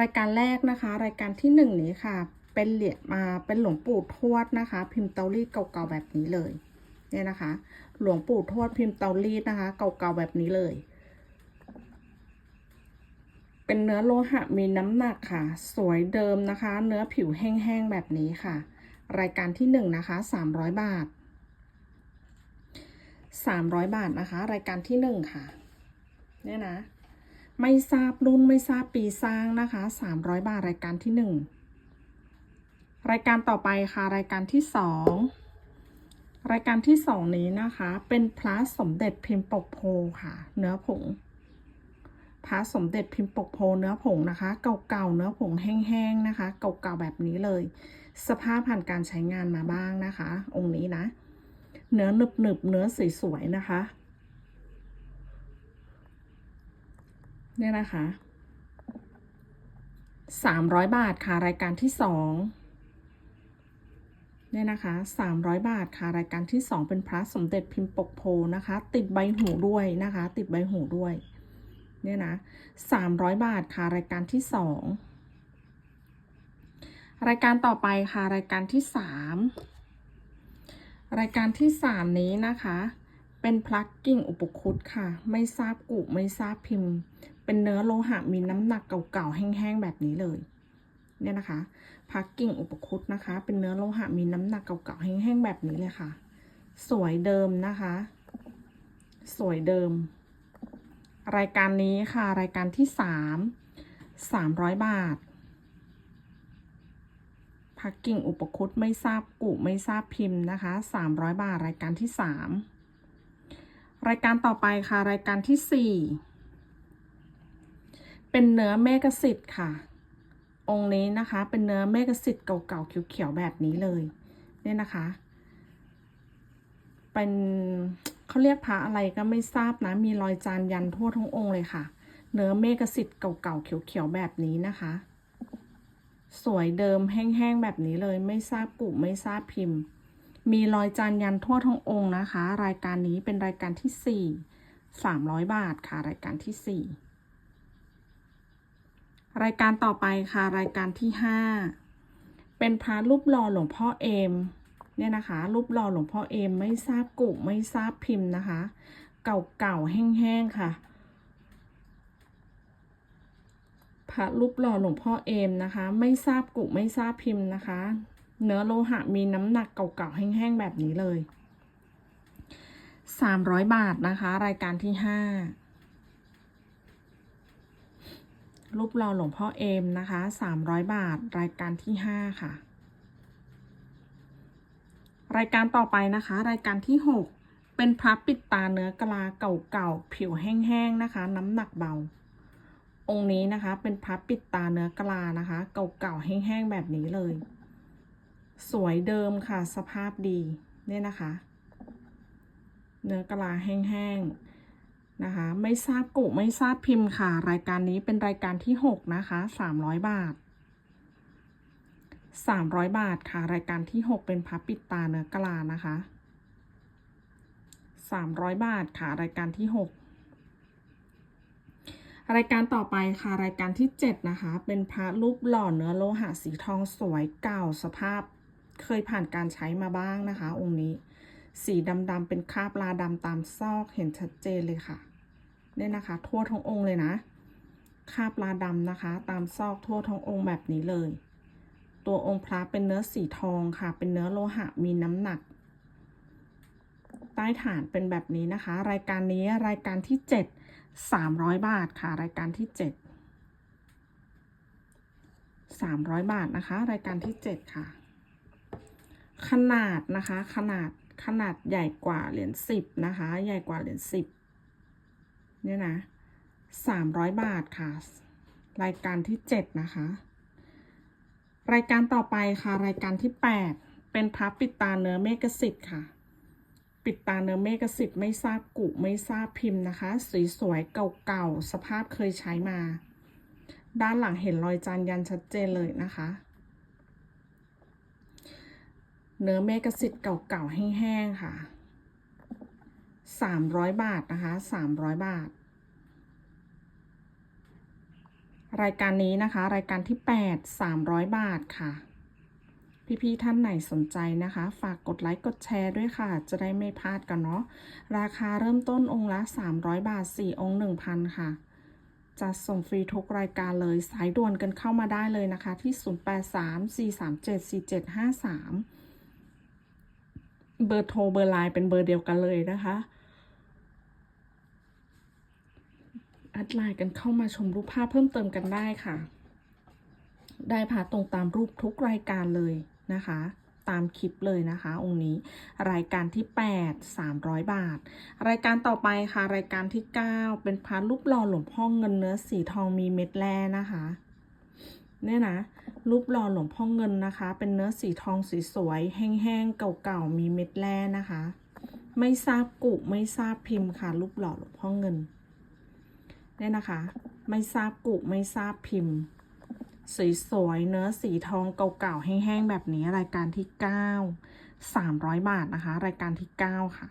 รายการแรกนะคะ รายการที่หนึ่งนี้ค่ะ เป็นเหรียญมาเป็นหลวงปู่ทวดนะคะ พิมพ์เตารีดเก่าๆแบบนี้เลยเนี่ยนะคะ หลวงปู่ทวดพิมพ์เตารีดนะคะ เก่าๆแบบนี้เลย เป็นเนื้อโลหะมีน้ำหนักค่ะ สวยเดิมนะคะ เนื้อผิวแห้งๆแบบนี้ค่ะ รายการที่หนึ่งนะคะสามร้อยบาทสามร้อยบาทนะคะ รายการที่หนึ่งค่ะ เนี่ยนะ ไม่ทราบรุ่นไม่ทราบปีสร้างนะคะสามร้อยบาทรายการที่หนึ่งรายการต่อไปค่ะรายการที่สองรายการที่สองนี้นะคะ เป็นพระสมเด็จพิมพ์ปกโพค่ะ เนื้อผงพระสมเด็จพิมพ์ปกโพเนื้อผงนะคะ เก่าๆเนื้อผงแห้งๆนะคะ เก่าๆแบบนี้เลย สภาพผ่านการใช้งานมาบ้างนะคะ องค์นี้นะ เนื้อหนึบๆเนื้อสวยๆนะคะ เนี่ยนะคะสามร้อยบาทค่ะรายการที่สองเนี่ยนะคะสามร้อยบาทค่ะรายการที่สองเป็นพระสมเด็จพิมพ์ปกโพนะคะ ติดใบหูด้วยนะคะ ติดใบหูด้วยเนี่ยนะสามร้อยบาทค่ะรายการที่สองรายการต่อไปค่ะรายการที่สามรายการที่สามนี้นะคะ เป็นพลักกิ้งอุปคุตค่ะ ไม่ทราบกุไม่ทราบพิมพ์ เป็นเนื้อโลหะมีน้ำหนักเก่าๆแห้งๆแบบนี้เลย เนี่ยนะคะพักกิ่งอุปคุตนะคะ เป็นเนื้อโลหะมีน้ำหนักเก่าๆแห้งๆแบบนี้เลยค่ะ สวยเดิมนะคะ สวยเดิม รายการนี้ค่ะ รายการที่สามสามร้อยบาทพักกิ่งอุปคุตไม่ทราบกุไม่ทราบพิมพ์นะคะสามร้อยบาทรายการที่สามรายการต่อไปค่ะ รายการที่สี่ เป็นเนื้อเมกสิทธิ์ค่ะ องค์นี้นะคะเป็นเนื้อเมกสิทธิ์เก่าๆเขียวๆแบบนี้เลยเนี่ยนะคะ เป็นเขาเรียกพระอะไรก็ไม่ทราบนะ มีรอยจานยันทั่วทั้งองค์เลยค่ะ เนื้อเมกสิทธิ์เก่าๆเขียวๆแบบนี้นะคะ สวยเดิมแห้งๆแบบนี้เลย ไม่ทราบกุไม่ทราบพิมพ์ มีรอยจานยันทั่วทั้งองค์นะคะ รายการนี้เป็นรายการที่สี่สามร้อยบาทค่ะ รายการที่สี่ รายการต่อไปค่ะรายการที่ห้าเป็นพระรูปหล่อหลวงพ่อเอมเนี่ยนะคะ รูปหล่อหลวงพ่อเอมไม่ทราบกุไม่ทราบพิมพ์นะคะ เก่าๆแห้งๆค่ะพระรูปหล่อหลวงพ่อเอมนะคะ ไม่ทราบกุไม่ทราบพิมพ์นะคะ เนื้อโลหะมีน้ำหนักเก่าๆแห้งๆแบบนี้เลย 300 บาทนะคะ รายการที่ 5 รูปหล่อหลวงพ่อเอมนะคะสามร้อยบาทรายการที่ห้าค่ะ รายการต่อไปนะคะ รายการที่หกเป็นพระปิดตาเนื้อกลาเก่าๆผิวแห้งๆนะคะ น้ำหนักเบา องค์นี้นะคะเป็นพระปิดตาเนื้อกลานะคะเก่าๆแห้งๆแบบนี้เลย สวยเดิมค่ะสภาพดีเนี่ยนะคะ เนื้อกลาแห้งๆ นะคะ ไม่ทราบกุไม่ทราบพิมพ์ค่ะ รายการนี้เป็นรายการที่หกนะคะสามร้อยบาทสามร้อยบาทค่ะ รายการที่หกเป็นพับปิดตาเนื้อกลานะคะสามร้อยบาทค่ะ รายการที่หกรายการต่อไปค่ะ รายการที่เจ็ดนะคะ เป็นพระรูปหล่อเนื้อโลหะสีทองสวยเก่าสภาพ เคยผ่านการใช้มาบ้างนะคะ องค์นี้สีดำๆเป็นคราบลาดำตามซอกเห็นชัดเจนเลยค่ะ เนี่ยนะคะ ทั่วทั้งองค์เลยนะคาบลาดำนะคะ ตามซอกทั่วทั้งองค์แบบนี้เลย ตัวองค์พระเป็นเนื้อสีทองค่ะ เป็นเนื้อโลหะมีน้ำหนัก ใต้ฐานเป็นแบบนี้นะคะ รายการนี้รายการที่เจ็ดสามร้อยบาทค่ะ รายการที่เจ็ดสามร้อยบาทนะคะ รายการที่เจ็ดค่ะ ขนาดนะคะ ขนาดขนาดใหญ่กว่าเหรียญสิบนะคะ ใหญ่กว่าเหรียญสิบ เนี่ยนะสามร้อยบาทค่ะ รายการที่เจ็ดนะคะ รายการต่อไปค่ะ รายการที่แปดเป็นพับปิดตาเนื้อเมกสิทธิ์ค่ะ ปิดตาเนื้อเมกสิทธิ์ไม่ทราบกุไม่ทราบพิมพ์นะคะ สีสวยเก่าๆ สภาพเคยใช้มา ด้านหลังเห็นรอยจานยันชัดเจนเลยนะคะ เนื้อเมกสิทธิ์เก่าๆ แห้งๆ ค่ะ สามร้อยบาทนะคะสามร้อยบาท รายการนี้นะคะ รายการที่8 300บาทค่ะ พี่ๆท่านไหนสนใจนะคะ ฝากกดไลค์กดแชร์ด้วยค่ะ จะได้ไม่พลาดกันเนาะราคาเริ่มต้นองค์ละ300บาท4องค์1,000ค่ะจะส่งฟรีทุกรายการเลยสายด่วนกันเข้ามาได้เลยนะคะ ที่ 0834374753 เบอร์โทรเบอร์ไลน์เป็นเบอร์เดียวกันเลยนะคะแอดไลน์กันเข้ามาชมรูปภาพเพิ่มเติมกันได้ค่ะ ได้พาตรงตามรูปทุกรายการเลยนะคะ ตามคลิปเลยนะคะ องค์นี้ รายการที่ 8 300 บาท รายการต่อไปค่ะ รายการที่ 9 เป็นพระรูปหล่อหลวงพ่อเงินเนื้อสีทองมีเม็ดแร่นะคะเนี่ยนะรูปหล่อหลวงพ่อเงินนะคะ เป็นเนื้อสีทองสีสวยๆแห้งๆเก่าๆมีเม็ดแร่นะคะ ไม่ทราบกุไม่ทราบพิมพ์ค่ะ รูปหล่อหลวงพ่อเงิน เนี่ยนะคะ ไม่ทราบกุไม่ทราบพิมพ์ สวยๆเนื้อสีทองเก่าๆแห้งๆแบบนี้รายการที่เก้าสามร้อยบาทนะคะ รายการที่เก้าค่ะ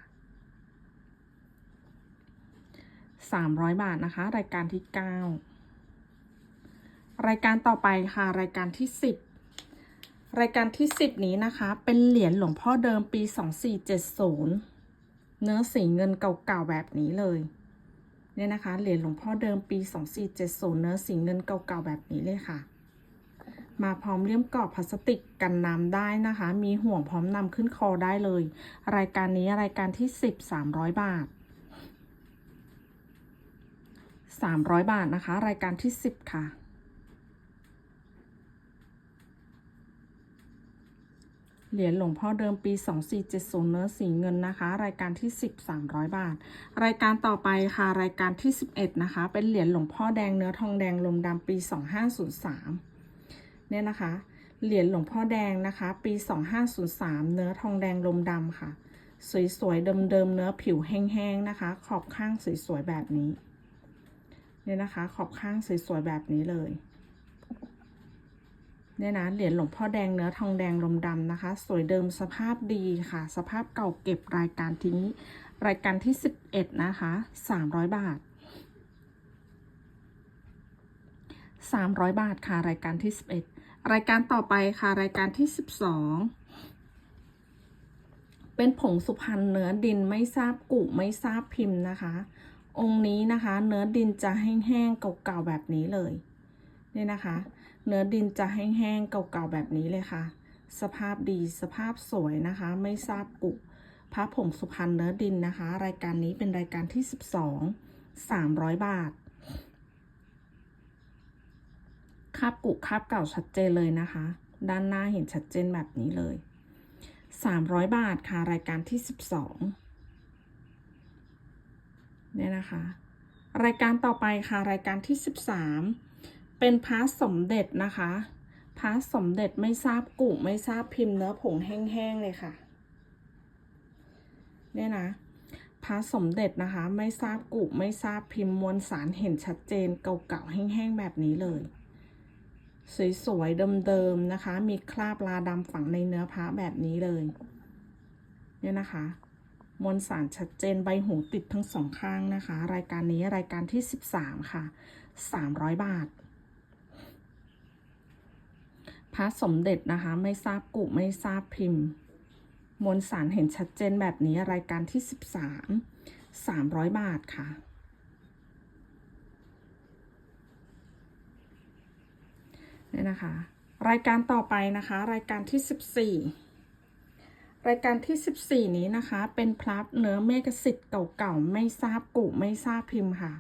สามร้อยบาทนะคะ รายการที่เก้ารายการต่อไปค่ะ รายการที่สิบรายการที่สิบนี้นะคะ เป็นเหรียญหลวงพ่อเดิมปีสองสี่เจ็ดศูนย์เนื้อสีเงินเก่าๆแบบนี้เลย เนี่ยนะคะ เหรียญหลวงพ่อเดิมปี 2470 เนื้อสีเงินเก่าๆแบบนี้เลยค่ะ มาพร้อมเลี่ยมกรอบพลาสติกกันน้ำได้นะคะ มีห่วงพร้อมนำขึ้นคอได้เลย รายการนี้รายการที่ 10 300 บาท 300 บาทนะคะ รายการที่ 10 ค่ะ เหรียญหลวงพ่อเดิมปี 2470 เนื้อสีเงินนะคะ รายการที่ 10 300 บาท รายการต่อไปค่ะ รายการที่ 11 นะคะ เป็นเหรียญหลวงพ่อแดงเนื้อทองแดงลมดำปี 2503 เนี่ยนะคะ เหรียญหลวงพ่อแดงนะคะ ปี 2503 เนื้อทองแดงลมดำค่ะ สวยๆ เดิมๆ เนื้อผิวแห้งๆ นะคะ ขอบข้างสวยๆ แบบนี้ เนี่ยนะคะ ขอบข้างสวยๆ แบบนี้เลย เนี่ยนะเหรียญหลวงพ่อแดงเนื้อทองแดงลมดำนะคะ สวยเดิมสภาพดีค่ะ สภาพเก่าเก็บรายการที่นี้ รายการที่ 11 นะคะ 300 บาท 300 บาทค่ะ รายการที่ 11 รายการต่อไปค่ะ รายการที่ 12 เป็นผงสุพรรณเนื้อดินไม่ทราบกุไม่ทราบพิมพ์นะคะ องค์นี้นะคะ เนื้อดินจะแห้งๆเก่าๆแบบนี้เลย นี่ยนะคะ เนื้อดินจะแห้งๆ เก่าๆ แบบนี้เลยค่ะ สภาพดีสภาพสวยนะคะ ไม่ทราบกุพระผงสุพรรณเนื้อดินนะคะ รายการนี้เป็นรายการที่ 12 300 บาทคาบกุคาบเก่าชัดเจนเลยนะคะ ด้านหน้าเห็นชัดเจนแบบนี้เลย 300 บาทค่ะรายการที่ 12เนี่ยนะคะ รายการต่อไปค่ะรายการที่ 13 เป็นพระสมเด็จนะคะพระสมเด็จไม่ทราบกุไม่ทราบพิมพ์เนื้อผงแห้งๆเลยค่ะ เนี่ยนะพระสมเด็จนะคะ ไม่ทราบกุไม่ทราบพิมพ์มวลสารเห็นชัดเจนเก่าๆแห้งๆแบบนี้เลย สวยๆเดิมๆนะคะ มีคราบลาดำฝังในเนื้อพระแบบนี้เลย เนี่ยนะคะมวลสารชัดเจนใบหูติดทั้งสองข้างนะคะ รายการนี้รายการที่ 13 ค่ะ 300 บาท พระสมเด็จนะคะ ไม่ทราบกุไม่ทราบพิมพ์ มวลสารเห็นชัดเจนแบบนี้รายการที่ 13 300 บาทค่ะเนี่ยนะคะ รายการต่อไปนะคะ รายการที่ 14รายการที่ 14 นี้นะคะ เป็นพลับเนื้อเมกสิทธิ์เก่าๆ ไม่ทราบกุไม่ทราบพิมพ์ค่ะ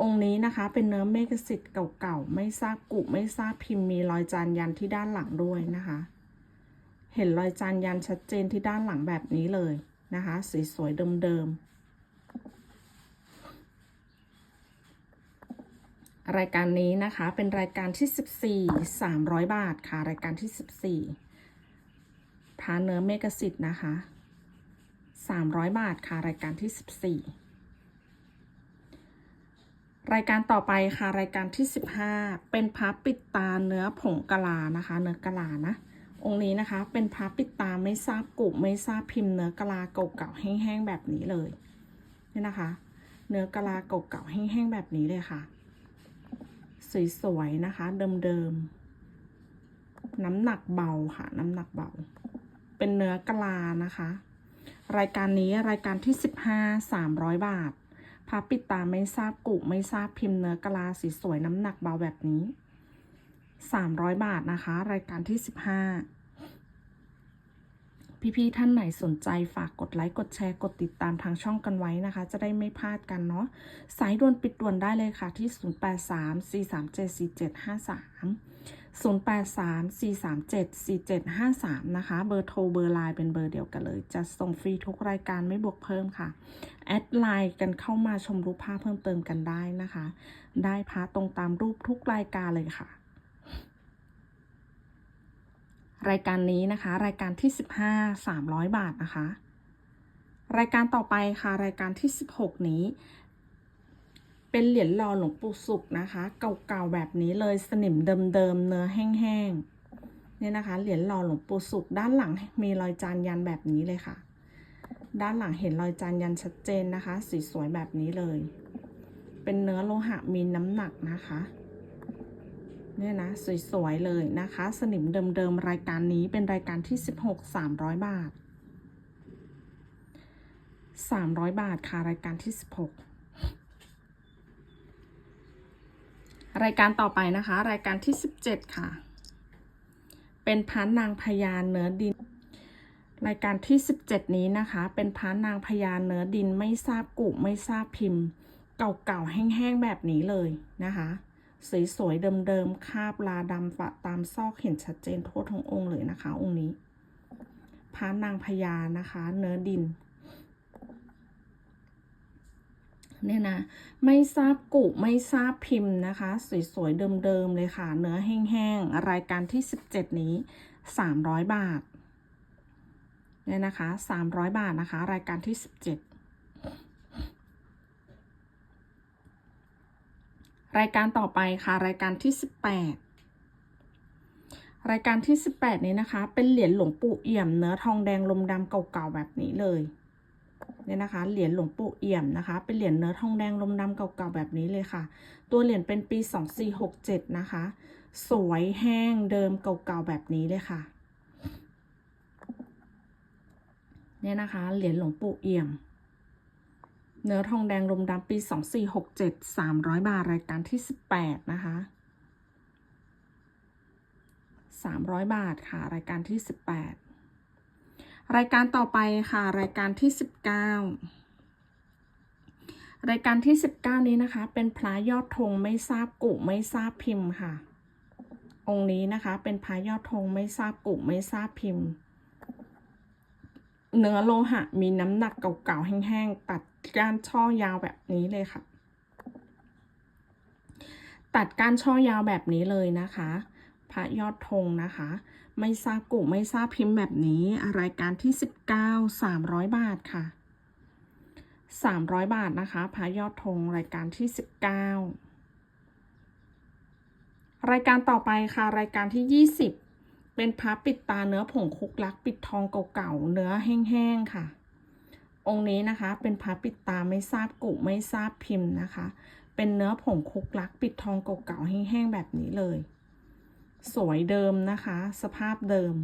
องค์นี้นะคะเป็นเนื้อเมกสิทธิ์เก่าๆ ไม่ทราบกุไม่ทราบพิมพ์มีรอยจานยันที่ด้านหลังด้วยนะคะ เห็นรอยจานยันชัดเจนที่ด้านหลังแบบนี้เลยนะคะสวยๆเดิมๆ รายการนี้นะคะเป็นรายการที่ 14 300 บาทค่ะ รายการที่ 14พาเนื้อเมกสิทธิ์นะคะ 300 บาทค่ะ รายการที่ 14 รายการต่อไปค่ะ รายการที่ 15 เป็นพับปิดตาเนื้อผงกะลานะคะ เนื้อกะลานะ องค์นี้นะคะ เป็นพับปิดตาไม่ทราบกุไม่ทราบพิมพ์เนื้อกะลาเก่าๆแห้งๆแบบนี้เลยนี่นะคะ เนื้อกะลาเก่าๆแห้งๆแบบนี้เลยค่ะสสวยๆนะคะ เดิมๆน้ำหนักเบาค่ะ น้ำหนักเบา เป็นเนื้อกะลานะคะ รายการนี้รายการที่สิบห้าสามร้อยบาท พาปิดตาไม่ทราบกุไม่ทราบพิมพ์เนื้อกะลาสีสวยน้ำหนักเบาแบบนี้สามร้อยบาทนะคะ รายการที่สิบห้า พี่ๆท่านไหนสนใจฝากกดไลค์กดแชร์กดติดตามทางช่องกันไว้นะคะ จะได้ไม่พลาดกันเนาะสายด่วนปิดด่วนได้เลยค่ะที่ 0834374753 0834374753 นะคะ เบอร์โทรเบอร์ไลน์เป็นเบอร์เดียวกันเลย จะส่งฟรีทุกรายการไม่บวกเพิ่มค่ะ แอดไลน์กันเข้ามาชมรูปภาพเพิ่มเติมกันได้นะคะ ได้พาตรงตามรูปทุกรายการเลยค่ะ รายการนี้นะคะ รายการที่ 15 300 บาทนะคะ รายการต่อไปค่ะ รายการที่ 16 นี้ เป็นเหรียญหล่อหลวงปู่สุขนะคะ เก่าๆแบบนี้เลยสนิมเดิมๆเนื้อแห้งๆเนี่ยนะคะเหรียญหล่อหลวงปู่สุขด้านหลังมีรอยจานยันแบบนี้เลยค่ะ ด้านหลังเห็นรอยจานยันชัดเจนนะคะ สีสวยแบบนี้เลย เป็นเนื้อโลหะมีน้ำหนักนะคะ เนี่ยนะ สวยๆ เลยนะคะ สนิมเดิมๆ รายการนี้เป็นรายการที่ 16 300 บาท 300 บาทค่ะ รายการที่ 16 รายการต่อไปนะคะ รายการที่ 17 ค่ะ เป็นพันนางพญาเนื้อดิน รายการที่ 17 นี้นะคะ เป็นพันนางพญาเนื้อดินไม่ทราบกุไม่ทราบพิมพ์ เก่าๆ แห้งๆ แบบนี้เลยนะคะ สวยๆเดิมๆ คาบลาดำปะตามซอกเห็นชัดเจนทั่วทั้งองค์เลยนะคะ องค์นี้พระนางพญานะคะ เนื้อดิน เนี่ยนะ ไม่ทราบกุไม่ทราบพิมพ์นะคะ สวยๆเดิมๆเลยค่ะ เนื้อแห้งๆ รายการที่ 17 นี้ 300 บาท เนี่ยนะคะ 300 บาทนะคะ รายการที่ 17 รายการต่อไปค่ะ รายการที่ 18 รายการที่ 18 นี้นะคะ เป็นเหรียญหลวงปู่เอี่ยม เนื้อทองแดงลมดำเก่าๆแบบนี้เลยเนี่ยนะคะ เหรียญหลวงปู่เอี่ยมนะคะ เป็นเหรียญเนื้อทองแดงลมดำเก่าๆแบบนี้เลยค่ะ ตัวเหรียญเป็นปี 2467 นะคะ สวยแห้งเดิมเก่าๆแบบนี้เลยค่ะ เนี่ยนะคะ เหรียญหลวงปู่เอี่ยม เนื้อทองแดงลมดำปี 2467 300 บาท รายการที่ 18 นะคะ 300 บาทค่ะ รายการที่ 18 รายการต่อไปค่ะ รายการที่ 19 รายการที่ 19 นี้นะคะ เป็นพระยอดธงไม่ทราบกุไม่ทราบพิมพ์ค่ะ องค์นี้นะคะ เป็นพระยอดธงไม่ทราบกุไม่ทราบพิมพ์ เนื้อโลหะมีน้ำหนักเก่าๆแห้งๆตัด ก้านช่อยาวแบบนี้เลยค่ะ ตัดก้านช่อยาวแบบนี้เลยนะคะ พระยอดธงนะคะ ไม่ทราบกุไม่ทราบพิมพ์แบบนี้ รายการที่ 19 300 บาทค่ะ 300 บาทนะคะ พระยอดธงรายการที่ 19 รายการต่อไปค่ะ รายการที่ 20 เป็นพระปิดตาเนื้อผงคุกลักปิดทองเก่าๆเนื้อแห้งๆค่ะ องค์นี้นะคะเป็นพระปิดตาไม่ทราบกุไม่ทราบพิมพ์นะคะ เป็นเนื้อผงคุกลักปิดทองเก่าๆแห้งๆแบบนี้เลย สวยเดิมนะคะ สภาพเดิม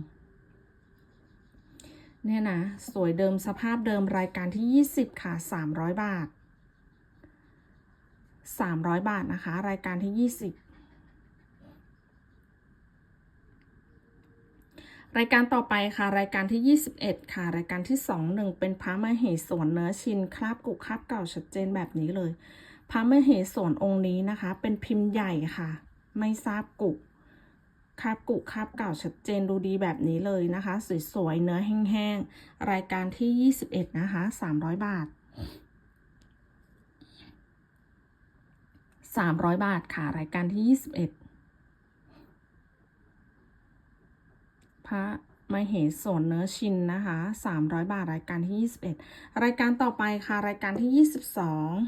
เนี่ยนะ สวยเดิมสภาพเดิมรายการที่ 20 ค่ะ 300 บาท 300 บาทนะคะ รายการที่ 20 รายการต่อไปค่ะ รายการที่ 21 ค่ะ รายการที่ 21 เป็นพระมเหสวนเนื้อชินคราบกุคราบเก่าชัดเจนแบบนี้เลย พระมเหสวนองค์นี้นะคะ เป็นพิมพ์ใหญ่ค่ะ ไม่ทราบกุคราบกุคราบเก่าชัดเจนดูดีแบบนี้เลยนะคะ สวยๆเนื้อแห้งๆ รายการที่ 21 นะคะ 300 บาท 300 บาทค่ะ รายการที่ 21 พระมเหสนเนื้อชินนะคะ300 บาทรายการที่ 21 รายการต่อไปค่ะ รายการที่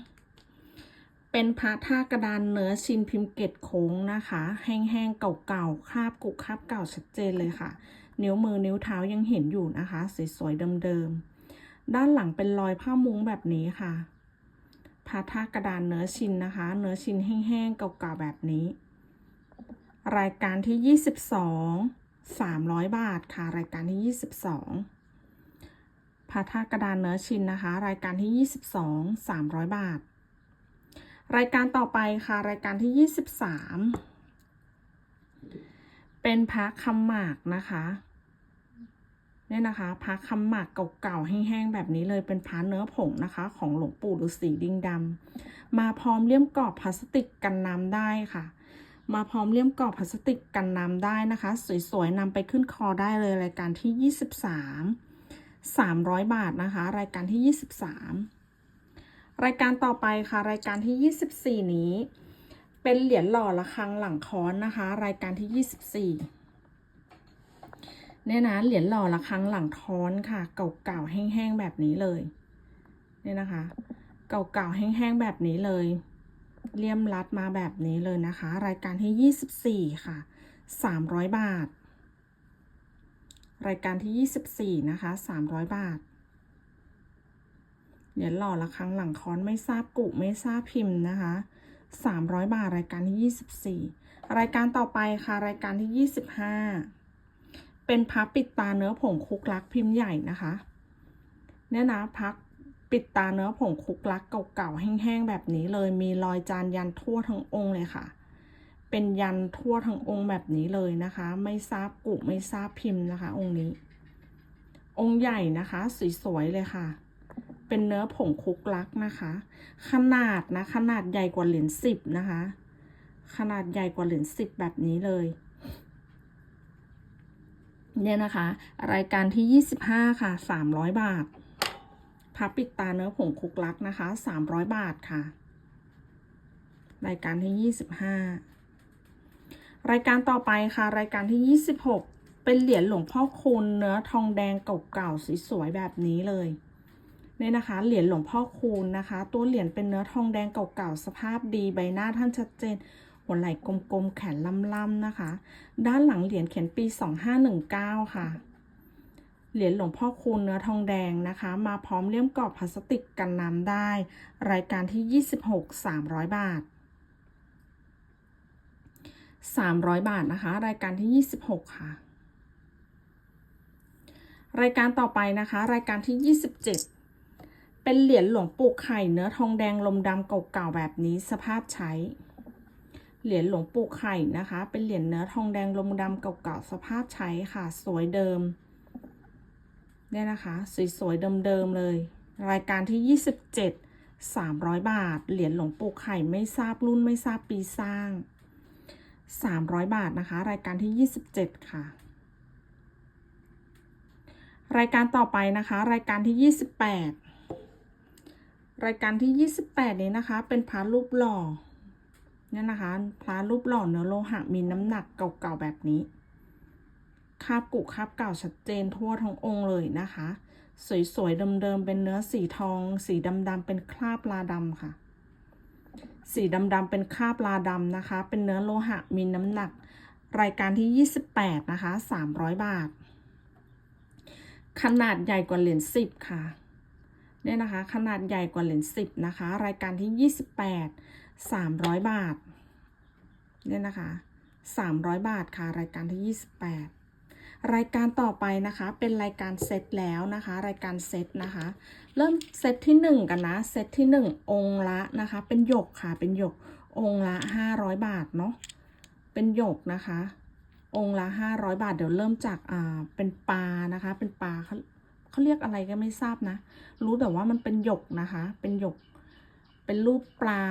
22 เป็นพระท่ากระดานเนื้อชินพิมพ์เกตโค้งนะคะ แห้งๆเก่าๆคราบกุคราบเก่าชัดเจนเลยค่ะ นิ้วมือนิ้วเท้ายังเห็นอยู่นะคะ สวยๆเดิมๆ ด้านหลังเป็นรอยผ้ามุ้งแบบนี้ค่ะพระท่ากระดานเนื้อชินนะคะ เนื้อชินแห้งๆเก่าๆแบบนี้ รายการที่ยี่ สิบสองสามร้อยบาทค่ะ รายการที่ยี่สิบสองพระธากระดานเนื้อชินนะคะ รายการที่ยี่สิบสองสามร้อยบาท รายการต่อไปค่ะ รายการที่ยี่สิบสามเป็นพระคำหมากนะคะเนี่ยนะคะพระคำหมากเก่าๆแห้งๆแบบนี้เลยเป็นพระเนื้อผงนะคะ ของหลวงปู่ฤาษีดิงดำมาพร้อมเลี่ยมกรอบพลาสติกกันน้ำได้ค่ะ มาพร้อมเลี่ยมกรอบพลาสติกกันน้ำได้นะคะ สวยๆนำไปขึ้นคอได้เลยรายการที่ 23 300 บาทนะคะ รายการที่ 23 รายการต่อไปค่ะ รายการที่ 24 นี้ เป็นเหรียญหล่อระฆังหลังค้อนนะคะ รายการที่ 24เนี่ยนะเหรียญหล่อระฆังหลังท้อนค่ะ เก่าๆแห้งๆแบบนี้เลยเนี่ยนะคะ เก่าๆแห้งๆแบบนี้เลย เลี่ยมรัดมาแบบนี้เลยนะคะ รายการที่ 24 ค่ะ 300 บาท รายการที่ 24 นะคะ 300 บาทเหรียญหล่อระฆังหลังค้อนไม่ทราบกุไม่ทราบพิมพ์นะคะ 300 บาทรายการที่ 24 รายการต่อไปค่ะ รายการที่ 25 เป็นพับปิดตาเนื้อผงคุกลักพิมพ์ใหญ่นะคะ เนี่ยนะพัก ปิดตาเนื้อผงคุกลักเก่าๆแห้งๆแบบนี้เลยมีรอยจานยันทั่วทั้งองค์เลยค่ะ เป็นยันทั่วทั้งองค์แบบนี้เลยนะคะ ไม่ทราบกุไม่ทราบพิมพ์นะคะ องค์นี้ องค์ใหญ่นะคะสวยๆเลยค่ะ เป็นเนื้อผงคุกลักนะคะ ขนาดนะขนาดใหญ่กว่าเหรียญสิบนะคะ ขนาดใหญ่กว่าเหรียญสิบแบบนี้เลยเนี่ยนะคะ รายการที่ 25 ค่ะ 300 บาท พับปิดตาเนื้อผงคุกลักนะคะ 300 บาทค่ะ รายการที่ 25 รายการต่อไปค่ะ รายการที่ 26 เป็นเหรียญหลวงพ่อคูณเนื้อทองแดงเก่าๆสวยๆแบบนี้เลยเนี่ยนะคะเหรียญหลวงพ่อคูณนะคะ ตัวเหรียญเป็นเนื้อทองแดงเก่าๆสภาพดีใบหน้าท่านชัดเจน หัวไหล่กลมๆแขนล่ำๆนะคะ ด้านหลังเหรียญเขียนปี 2519 ค่ะ เหรียญหลวงพ่อคูณเนื้อทองแดงนะคะ มาพร้อมเลี่ยมกรอบพลาสติกกันน้ำได้ รายการที่ 26 300 บาท 300 บาทนะคะ รายการที่ 26 ค่ะ รายการต่อไปนะคะ รายการที่ 27 เป็นเหรียญหลวงปู่ไข่เนื้อทองแดงลมดำเก่าๆแบบนี้สภาพใช้ เหรียญหลวงปู่ไข่นะคะ เป็นเหรียญเนื้อทองแดงลมดำเก่าๆสภาพใช้ค่ะ สวยเดิม เนี่ยนะคะสวยๆเดิมๆเลย รายการที่ 27 300 บาท เหรียญหลวงปู่ไข่ไม่ทราบรุ่นไม่ทราบปีสร้าง 300 บาทนะคะ รายการที่ 27 ค่ะ รายการต่อไปนะคะ รายการที่ 28 รายการที่ 28 นี้นะคะ เป็นพระรูปหล่อเนี่ยนะคะพระรูปหล่อเนื้อโลหะมีน้ำหนักเก่าๆแบบนี้ คาบกุคาบเก่าชัดเจนทั่วทั้งองค์เลยนะคะ สวยๆเดิมๆเป็นเนื้อสีทอง สีดำๆเป็นคราบลาดำค่ะ สีดำๆเป็นคราบลาดำนะคะ เป็นเนื้อโลหะมีน้ำหนัก รายการที่ 28 นะคะ 300 บาท ขนาดใหญ่กว่าเหรียญ10 ค่ะเนี่ยนะคะ ขนาดใหญ่กว่าเหรียญ10 นะคะ รายการที่ 28 300 บาทเนี่ยนะคะ 300 บาทค่ะ รายการที่ 28 รายการต่อไปนะคะ เป็นรายการเซตแล้วนะคะ รายการเซตนะคะ เริ่มเซตที่ 1 กันนะเซตที่ 1 องค์ละนะคะ เป็นหยกค่ะเป็นหยกองค์ละ 500 บาทเนาะเป็นหยกนะคะ องค์ละ 500 บาทเดี๋ยวเริ่มจากอ่าเป็นปลานะคะ เป็นปลาเขาเขาเรียกอะไรก็ไม่ทราบนะ รู้แต่ว่ามันเป็นหยกนะคะ เป็นหยกเป็นรูปปลา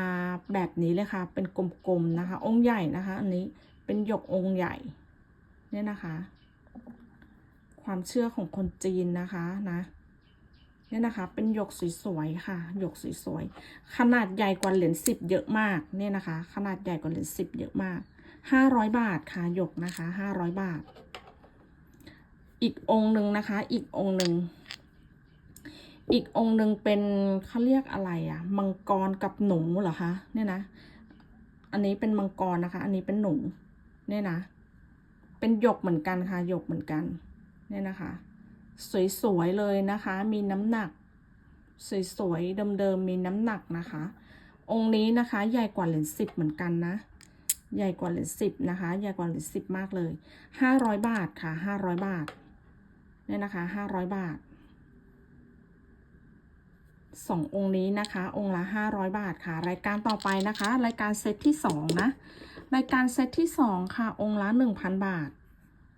แบบนี้เลยค่ะ เป็นกลมๆนะคะ องค์ใหญ่นะคะ อันนี้เป็นหยกองค์ใหญ่เนี่ยนะคะ ความเชื่อของคนจีนนะคะนะเนี่ยนะคะ เป็นหยกสวยๆค่ะหยกสวยๆขนาดใหญ่กว่าเหรียญสิบเยอะมากเนี่ยนะคะ ขนาดใหญ่กว่าเหรียญสิบเยอะมากห้าร้อยบาทค่ะหยกนะคะห้าร้อยบาท อีกองหนึ่งนะคะ อีกองหนึ่งอีกองหนึ่งเป็นเขาเรียกอะไรอะมังกรกับหนูเหรอคะเนี่ยนะ อันนี้เป็นมังกรนะคะ อันนี้เป็นหนูเนี่ยนะ เป็นหยกเหมือนกันค่ะหยกเหมือนกัน เนี่ยนะคะ สวยๆเลยนะคะ มีน้ำหนัก สวยๆเดิมๆมีน้ำหนักนะคะ องค์นี้นะคะ ใหญ่กว่าเหรียญสิบเหมือนกันนะ ใหญ่กว่าเหรียญสิบนะคะ ใหญ่กว่าเหรียญสิบมากเลยห้าร้อยบาทค่ะห้าร้อยบาท เนี่ยนะคะห้าร้อยบาทสององค์นี้นะคะ องค์ละห้าร้อยบาทค่ะ รายการต่อไปนะคะ รายการเซตที่สองนะ รายการเซตที่สองค่ะ องค์ละหนึ่งพันบาท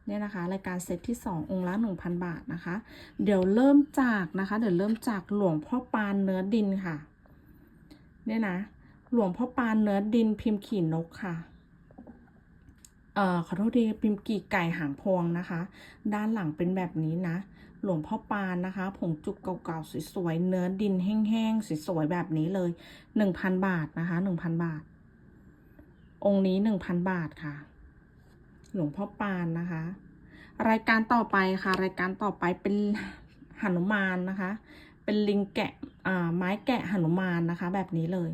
เนี่ยนะคะรายการเซตที่สององค์ละหนึ่งพันบาทนะคะ เดี๋ยวเริ่มจากนะคะ เดี๋ยวเริ่มจากหลวงพ่อปานเนื้อดินค่ะ เนี่ยนะ หลวงพ่อปานเนื้อดินพิมพ์ขี่นกค่ะ เอ่อขอโทษทีพิมพ์กีไก่หางพวงนะคะ ด้านหลังเป็นแบบนี้นะ หลวงพ่อปานนะคะ ผงจุกเก่าๆสวยๆเนื้อดินแห้งๆสวยๆแบบนี้เลยหนึ่งพันบาทนะคะหนึ่งพันบาท องค์นี้หนึ่งพันบาทค่ะ หลวงพ่อปานนะคะ รายการต่อไปค่ะ รายการต่อไปเป็นหนุมานนะคะ เป็นลิงแกะอ่าไม้แกะหนุมานนะคะ แบบนี้เลย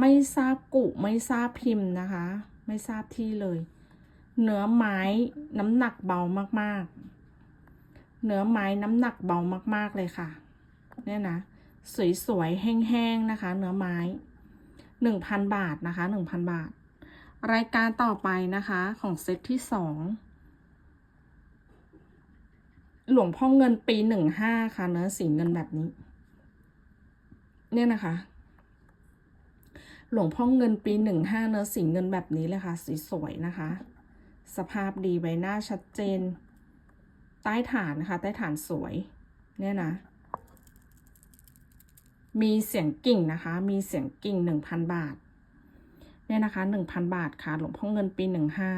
ไม่ทราบกุไม่ทราบพิมพ์นะคะ ไม่ทราบที่เลย เนื้อไม้น้ำหนักเบามากๆ เนื้อไม้น้ำหนักเบามากๆเลยค่ะ เนี่ยนะสวยๆแห้งๆนะคะ เนื้อไม้หนึ่งพันบาทนะคะหนึ่งพันบาท รายการต่อไปนะคะของเซตที่สองหลวงพ่อเงินปีหนึ่งห้าค่ะเนื้อสีเงินแบบนี้ เนี่ยนะคะ หลวงพ่อเงินปีหนึ่งห้าเนื้อสีเงินแบบนี้เลยค่ะ สีสวยนะคะ สภาพดีใบหน้าชัดเจน ใต้ฐานนะคะ ใต้ฐานสวย เนี่ยนะ มีเสียงกิ่งนะคะ มีเสียงกิ่งหนึ่งพันบาท เนี่ยนะคะหนึ่งพันบาทค่ะ หลวงพ่อเงินปีหนึ่งห้า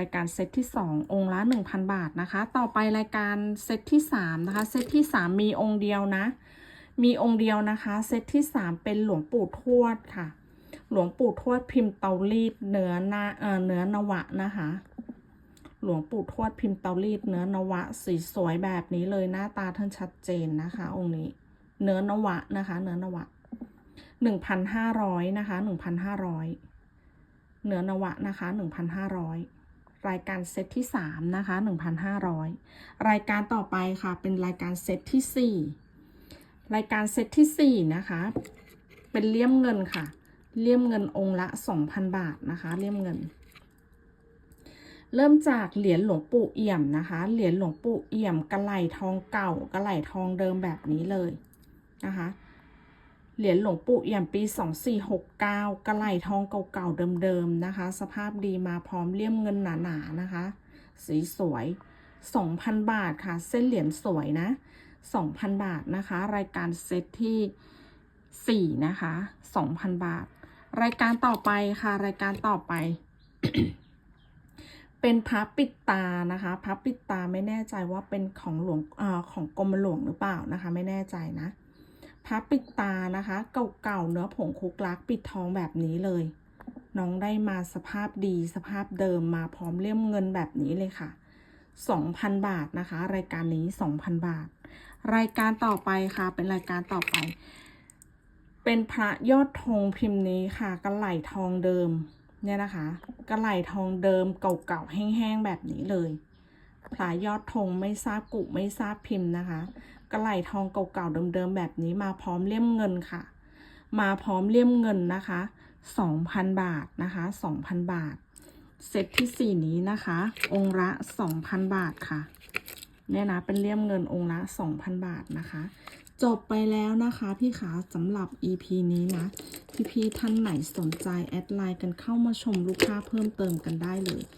รายการเซตที่สององค์ละหนึ่งพันบาทนะคะ ต่อไปรายการเซตที่สามนะคะ เซตที่สามมีองค์เดียวนะ มีองค์เดียวนะคะ เซตที่สามเป็นหลวงปู่ทวดค่ะ หลวงปู่ทวดพิมพ์เตารีดเนื้อนาเอ่อเนื้อนวะนะคะ หลวงปู่ทวดพิมพ์เตารีดเนื้อนวะสีสวยแบบนี้เลยหน้าตาท่านชัดเจนนะคะ องค์นี้ เนื้อนวะนะคะ เนื้อนวะ หนึ่งพันห้าร้อยนะคะหนึ่งพันห้าร้อยเนื้อนวะนะคะหนึ่งพันห้าร้อยรายการเซตที่สามนะคะหนึ่งพันห้าร้อยรายการต่อไปค่ะเป็นรายการเซตที่สี่รายการเซตที่สี่นะคะเป็นเลี่ยมเงินค่ะ เลี่ยมเงินองค์ละสองพันบาทนะคะเลี่ยมเงิน เริ่มจากเหรียญหลวงปู่เอี่ยมนะคะเหรียญหลวงปู่เอี่ยมกระไหลทองเก่ากระไหลทองเดิมแบบนี้เลยนะคะ เหรียญหลวงปู่เอี่ยมปี 2469 กระไหลทองเก่าๆเดิมๆนะคะ สภาพดีมาพร้อมเลี่ยมเงินหนาๆนะคะ สีสวย 2,000 บาทค่ะ เส้นเหรียญสวยนะ 2,000 บาทนะคะ รายการเซตที่ 4 นะคะ 2,000 บาท รายการต่อไปค่ะ รายการต่อไป เป็นพระปิดตานะคะพระปิดตาไม่แน่ใจว่าเป็นของหลวงอของกรมหลวงหรือเปล่านะคะ ไม่แน่ใจนะ พระปิดตานะคะ เก่าๆเนื้อผงคุกลักปิดทองแบบนี้เลย น้องได้มาสภาพดีสภาพเดิมมาพร้อมเลี่ยมเงินแบบนี้เลยค่ะ 2,000 บาทนะคะ รายการนี้ 2,000 บาท รายการต่อไปค่ะ เป็นรายการต่อไป เป็นพระยอดธงพิมพ์นี้ค่ะกระไหลทองเดิมเนี่ยนะคะกระไหลทองเดิมเก่าๆแห้งๆแบบนี้เลยพระยอดธงไม่ทราบกุไม่ทราบพิมพ์นะคะ กระไหลทองเก่าๆเดิมๆแบบนี้มาพร้อมเลี่ยมเงินค่ะ มาพร้อมเลี่ยมเงินนะคะ2,000 บาทนะคะ2,000 บาท เซตที่ 4 นี้นะคะ องค์ละ 2,000 บาทค่ะเนี่ยนะเป็นเลี่ยมเงินองค์ละ 2,000 บาทนะคะ จบไปแล้วนะคะพี่ขาสำหรับ EP นี้นะ พี่ๆท่านไหนสนใจแอดไลน์กันเข้ามาชมลูกค้าเพิ่มเติมกันได้เลย